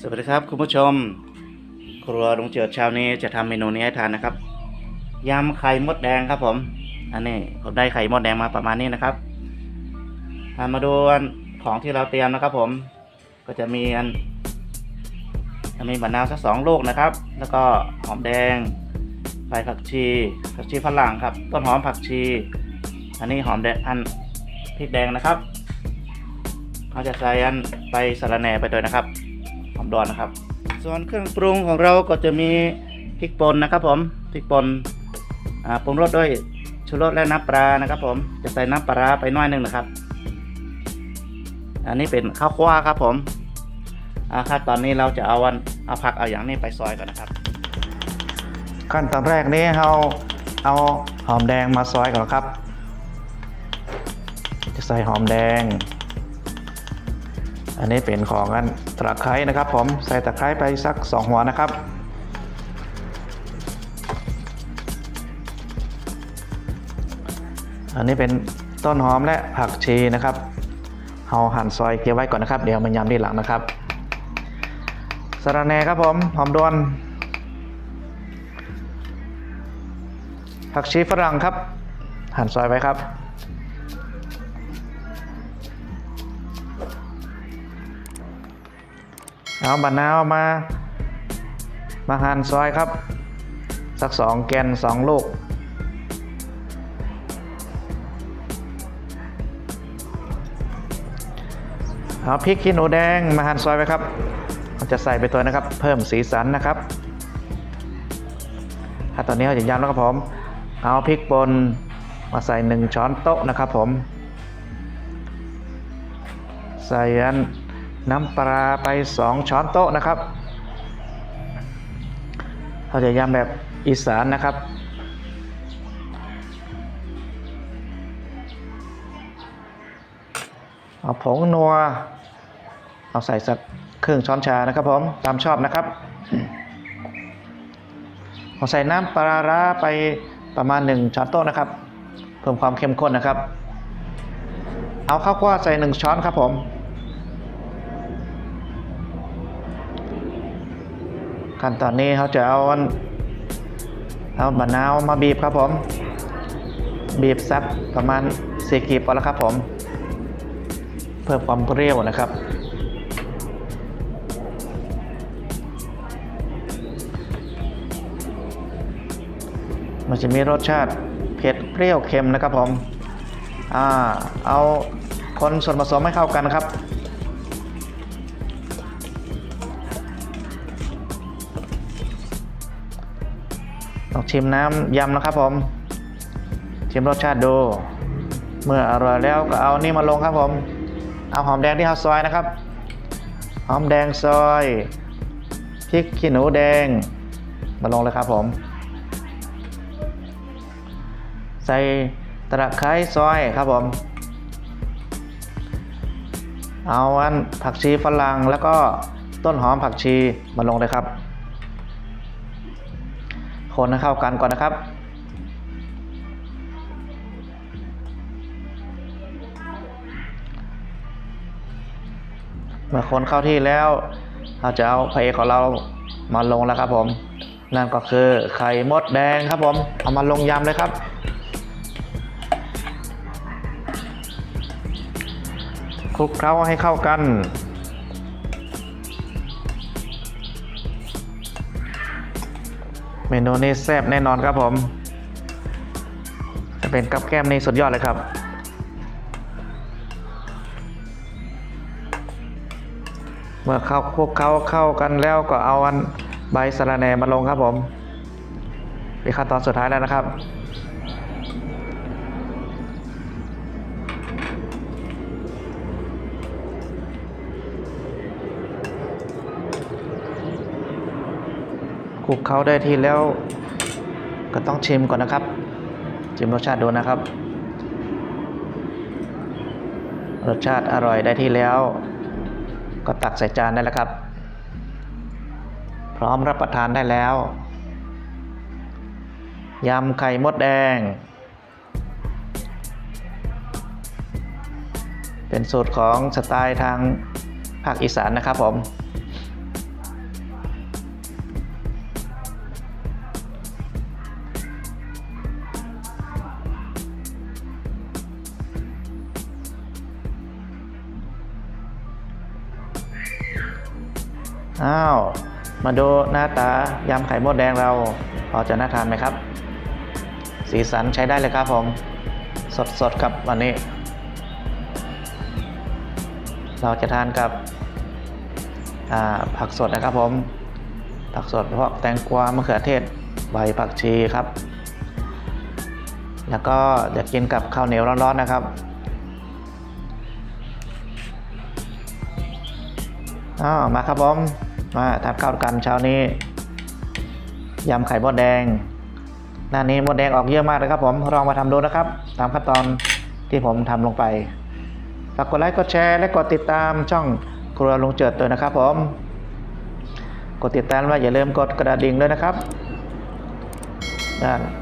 สวัสดีครับคุณผู้ชม ครัวลุงเจิดเช้านี้จะทำเมนูนี้ให้ทานนะครับยำไข่มดแดงครับผม อันนี้ผมได้ไข่มดแดงมาประมาณนี้นะครับมาดูของที่เราเตรียมนะครับ ผม ก็จะมีอันจะมีมะนาวสักสองลูกนะครับ แล้วก็หอมแดงใบผักชีผักชีฝรั่งครับ ต้นหอมผักชี อันนี้หอมแดงอันพริกแดงนะครับ เขาจะใส่อันใบสะรแหน่ไปด้วยนะครับหอมดอนนะครับ ส่วนเครื่องปรุงของเราก็จะมีพริกป่นนะครับผมพริกป่นปรุงรสด้วยชูรสและน้ำปลานะครับ ผมจะใส่น้ำปลาร้าไปน้อยหนึ่งนะครับ อันนี้เป็นข้าวคั่วครับผมอ่าขั้นตอนนี้เราจะเอาวันเอาผักเอาอย่างนี้ไปซอยก่อนนะครับ ขั้นตอนแรกนี้เราเอาหอมแดงมาซอยก่อนครับ จะใส่หอมแดง อันนี้เป็นของอันตะไคร้นะครับ ผมใส่ตะไคร้ไปสักสองหัวนะครับ อันนี้เป็นต้นหอมและผักชีนะครับเราหั่นซอยเกลียวไว้ก่อนนะครับ เดี๋ยวมันยำทีหลังนะครับสะระแหน่ครับผมหอมดวนผักชีฝรั่งครับ หั่นซอยไว้ครับ เอาบะนาวมา มาหั่นซอยครับ สักสองแกนสองลูก เอาพริกขี้หนูแดงมาหั่นซอยไว้ครับเราจะใส่ไปตัวนะครับ เพิ่มสีสันนะครับ ถ้าตอนนี้เราจะยำแล้วครับผม เอาพริกป่นมาใส่หนึ่งช้อนโต๊ะนะครับผม ใส่อัน น้ำปลาไปสองช้อนโต๊ะนะครับ เราจะยำแบบอีสานนะครับ เอาผงนัว เอาใส่สักครึ่งช้อนชานะครับผมตามชอบนะครับผมใส่น้ำปลาร้าไปประมาณ 1 ช้อนโต๊ะนะครับ เพิ่มความเข้มข้นนะครับ เอาข้าวคั่วใส่ 1 ช้อนครับผม ขั้นตอนนี้เขาจะเอาเอามะนาวมาบีบครับผม บีบซักประมาณสี่กีบพอแล้วครับผม เพิ่มความเปรี้ยวนะครับ มันจะมีรสชาติเผ็ดเปรี้ยวเค็มนะครับผม อ่า เอาคนส่วนผสมให้เข้ากันครับ ต้องชิมน้ำยำนะครับผมชิมรสชาติดู เมื่ออร่อยแล้วก็เอานี่มาลงครับผม เอาหอมแดงที่เราซอยนะครับ หอมแดงซอยพริกขี้หนูแดง มาลงเลยครับผม ใส่ตะไคร้ซอยครับผม เอาอันผักชีฝรั่งแล้วก็ต้นหอมผักชีมาลงเลยครับ คนให้เข้ากันก่อนนะครับ เมื่อคนเข้าที่แล้ว เราจะเอาพระเอกของเรามาลงแล้วครับผม นั่นก็คือไข่มดแดงครับผม เอามาลงยำเลยครับคลุกเคล้าให้เข้ากัน มนูนี้แซ่บแน่นอนครับผมจะเป็นกับแก้มนี่สุดยอดเลยครับ เมื่อเข้าพวกเขาเข้ากันแล้วก็เอาอันใบสะระแหน่มาลงครับผมเป็นขั้นตอนสุดท้ายแล้วนะครับ คลุกเคล้าได้ที่แล้วก็ต้องชิมก่อนนะครับ ชิมรสชาติดูนะครับ รสชาติอร่อยได้ที่แล้ว ก็ตักใส่จานได้แล้วครับ พร้อมรับประทานได้แล้วยำไข่มดแดงเเป็นสูตรของสไตล์ทางภาคอีสานนะครับผม อ้าว มาดูหน้าตายำไข่มดแดงเราพอจะน่าทานไหมครับ สีสันใช้ได้เลยครับผม สดๆครับวันนี้ เราจะทานกับผักสดนะครับผม ผักสดพราะแตงกวามะเขือเทศใบผักชีครับ แล้วก็จะกินกับข้าวเหนียวร้อนๆนะครับอ้าวมาครับผม มาทานข้าวกันเช้านี้ยำไข่มดแดง หน้านี้มดแดงออกเยอะมากเลยครับ ผมลองมาทำดูนะครับ ตามขั้นตอนที่ผมทำลงไปฝากกดไลค์กดแชร์และกดติดตามช่องครัวลุงเจิดด้วยนะครับ ผม กดติดตามแล้วอย่าลืมกดกระดิ่งด้วยนะครับ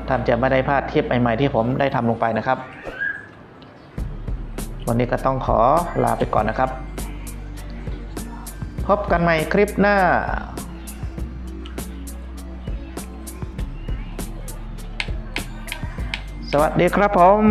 ท่านจะไม่ได้พลาดคลิปใหม่ๆที่ผมได้ทำลงไปนะครับ วันนี้ก็ต้องขอลาไปก่อนนะครับ พบกันใหม่คลิปหน้าสวัสดีครับผม